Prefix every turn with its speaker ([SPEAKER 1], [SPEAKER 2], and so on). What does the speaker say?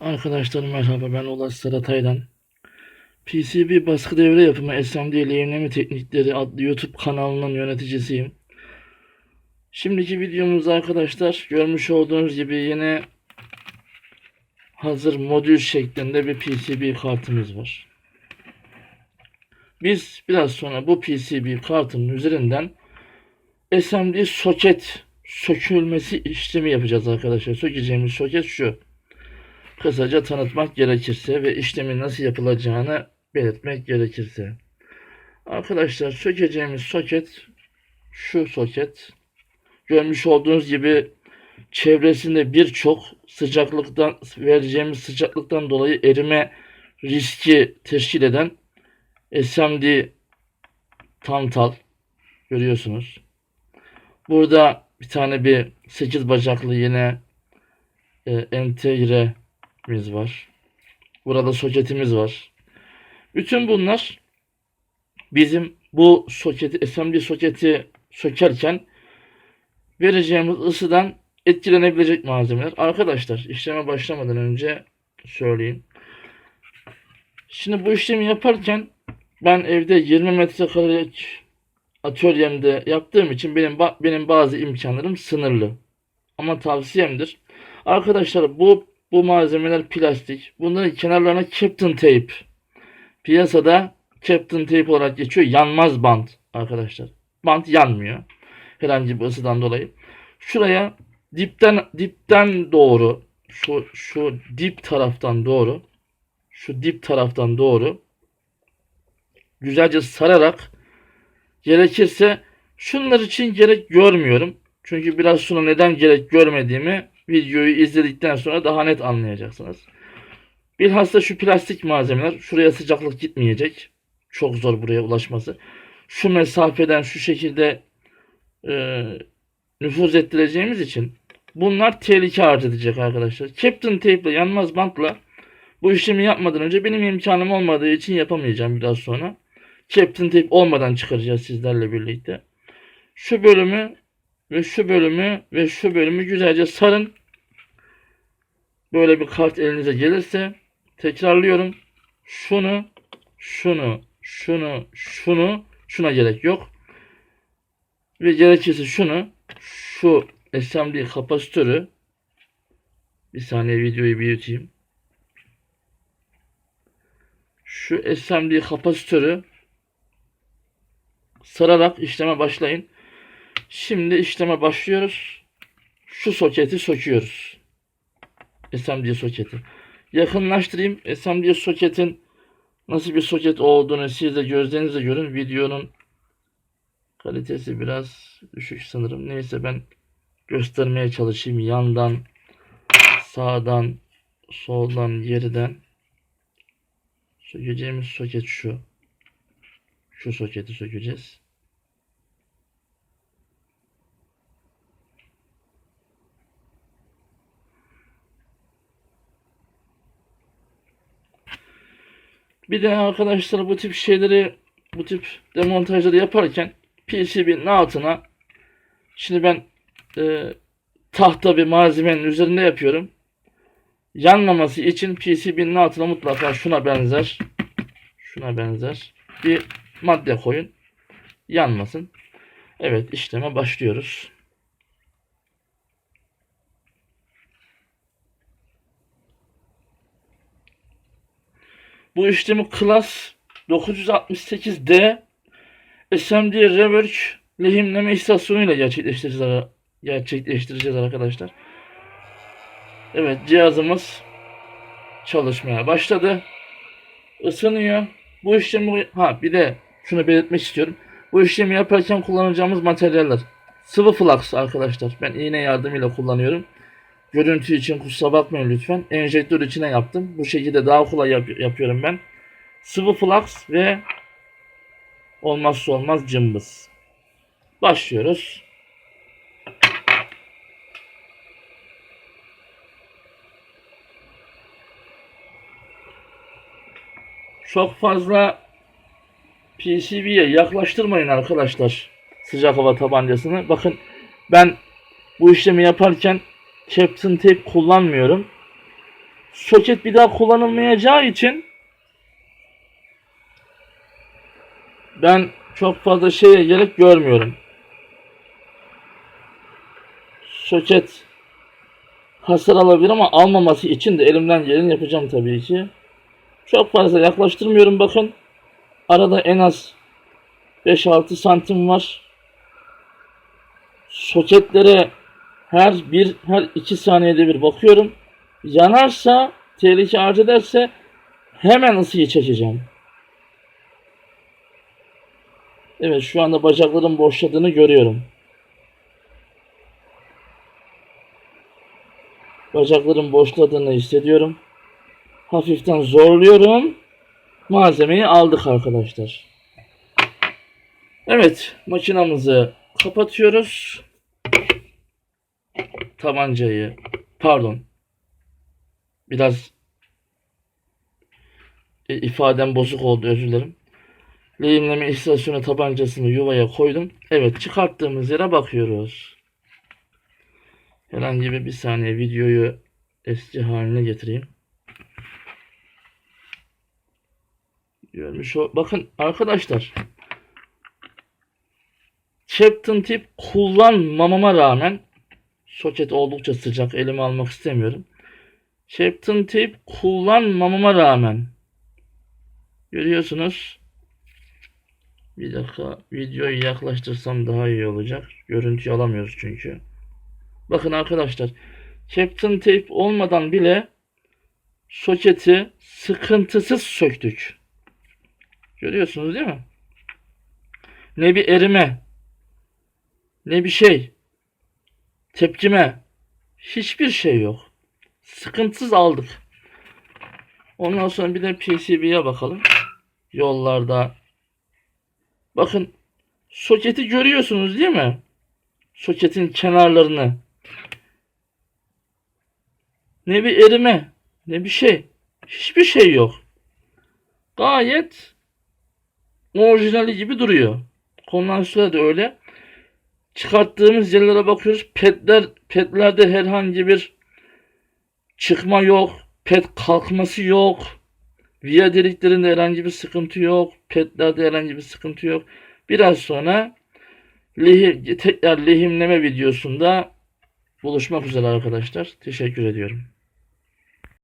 [SPEAKER 1] Arkadaşlar merhaba ben Ulaş Saratay'dan. PCB baskı devre yapımı SMD lehimleme teknikleri adlı YouTube kanalının yöneticisiyim. Şimdiki videomuzda arkadaşlar görmüş olduğunuz gibi yine hazır modül şeklinde bir PCB kartımız var. Biz biraz sonra bu PCB kartının üzerinden SMD soket sökülmesi işlemi yapacağız arkadaşlar. Sökeceğimiz soket şu kısaca tanıtmak gerekirse ve işlemin nasıl yapılacağını belirtmek gerekirse. Arkadaşlar sökeceğimiz soket şu soket. Görmüş olduğunuz gibi çevresinde birçok sıcaklıktan vereceğimiz sıcaklıktan dolayı erime riski teşkil eden SMD tantal görüyorsunuz. Burada bir tane bir 8 bacaklı yine e, entegre biz var. Burada soketimiz var. Bütün bunlar bizim bu soketi, SMD soketi sökerken vereceğimiz ısıdan etkilenebilecek malzemeler. Arkadaşlar işleme başlamadan önce söyleyeyim. Şimdi bu işlemi yaparken ben evde 20 metrekarelik atölyemde yaptığım için benim benim bazı imkanlarım sınırlı. Ama tavsiyemdir. Arkadaşlar bu bu malzemeler plastik. Bunların kenarlarına Captain Tape. Piyasada Captain Tape olarak geçiyor. Yanmaz bant arkadaşlar. Bant yanmıyor. Herhangi bir ısıdan dolayı. Şuraya dipten dipten doğru şu şu dip taraftan doğru şu dip taraftan doğru güzelce sararak gerekirse şunlar için gerek görmüyorum. Çünkü biraz sonra neden gerek görmediğimi videoyu izledikten sonra daha net anlayacaksınız. Bilhassa şu plastik malzemeler şuraya sıcaklık gitmeyecek. Çok zor buraya ulaşması. Şu mesafeden şu şekilde e, nüfuz ettireceğimiz için bunlar tehlike arz edecek arkadaşlar. Captain tape ile yanmaz bantla bu işlemi yapmadan önce benim imkanım olmadığı için yapamayacağım biraz sonra. Captain tape olmadan çıkaracağız sizlerle birlikte. Şu bölümü ve şu bölümü ve şu bölümü güzelce sarın. Böyle bir kart elinize gelirse tekrarlıyorum. Şunu, şunu, şunu, şunu, şuna gerek yok. Ve gerekirse şunu, şu SMD kapasitörü bir saniye videoyu büyüteyim. Şu SMD kapasitörü sararak işleme başlayın. Şimdi işleme başlıyoruz. Şu soketi söküyoruz. SMD soketi. Yakınlaştırayım. SMD soketin nasıl bir soket olduğunu siz de gözlerinizle görün. Videonun kalitesi biraz düşük sanırım. Neyse ben göstermeye çalışayım. Yandan, sağdan, soldan, geriden sökeceğimiz soket şu. Şu soketi sökeceğiz. Bir de arkadaşlar bu tip şeyleri bu tip demontajları yaparken PCB'nin altına şimdi ben e, tahta bir malzemenin üzerinde yapıyorum. Yanmaması için PCB'nin altına mutlaka şuna benzer şuna benzer bir madde koyun. Yanmasın. Evet işleme başlıyoruz. Bu işlemi Class 968D SMD Rework lehimleme istasyonu ile gerçekleştireceğiz, gerçekleştireceğiz arkadaşlar. Evet cihazımız çalışmaya başladı. Isınıyor. Bu işlemi ha bir de şunu belirtmek istiyorum. Bu işlemi yaparken kullanacağımız materyaller sıvı flux arkadaşlar. Ben iğne yardımıyla kullanıyorum. Görüntü için kusura bakmayın lütfen. Enjektör içine yaptım. Bu şekilde daha kolay yap yapıyorum ben. Sıvı flux ve olmazsa olmaz cımbız. Başlıyoruz. Çok fazla PCB'ye yaklaştırmayın arkadaşlar. Sıcak hava tabancasını. Bakın ben bu işlemi yaparken Captain Tape kullanmıyorum. soket bir daha kullanılmayacağı için ben çok fazla şeye gerek görmüyorum. Soket hasar alabilir ama almaması için de elimden geleni yapacağım tabii ki. Çok fazla yaklaştırmıyorum bakın. Arada en az 5-6 santim var. Soketlere her bir her iki saniyede bir bakıyorum. Yanarsa, tehlike arz ederse hemen ısıyı çekeceğim. Evet şu anda bacakların boşladığını görüyorum. Bacakların boşladığını hissediyorum. Hafiften zorluyorum. Malzemeyi aldık arkadaşlar. Evet makinamızı kapatıyoruz. Tabancayı pardon biraz e, ifadem bozuk oldu özür dilerim. Lehimleme istasyonu tabancasını yuvaya koydum. Evet çıkarttığımız yere bakıyoruz. Herhangi bir, bir saniye videoyu eski haline getireyim. Görmüş o. Bakın arkadaşlar. Chapton tip kullanmamama rağmen soket oldukça sıcak. Elime almak istemiyorum. Chapton tip kullanmamama rağmen görüyorsunuz. Bir dakika videoyu yaklaştırsam daha iyi olacak. Görüntüyü alamıyoruz çünkü. Bakın arkadaşlar. Captain tape olmadan bile soketi sıkıntısız söktük. Görüyorsunuz değil mi? Ne bir erime, ne bir şey, tepkime, hiçbir şey yok. Sıkıntısız aldık. Ondan sonra bir de PCB'ye bakalım. Yollarda. Bakın soketi görüyorsunuz değil mi? Soketin kenarlarını. Ne bir erime, ne bir şey. Hiçbir şey yok. Gayet orijinali gibi duruyor. Kondansatör de öyle. Çıkarttığımız yerlere bakıyoruz. Petler, petlerde herhangi bir çıkma yok. Pet kalkması yok. Via deliklerinde herhangi bir sıkıntı yok. Petlerde herhangi bir sıkıntı yok. Biraz sonra lehim, tekrar lehimleme videosunda buluşmak üzere arkadaşlar. Teşekkür ediyorum.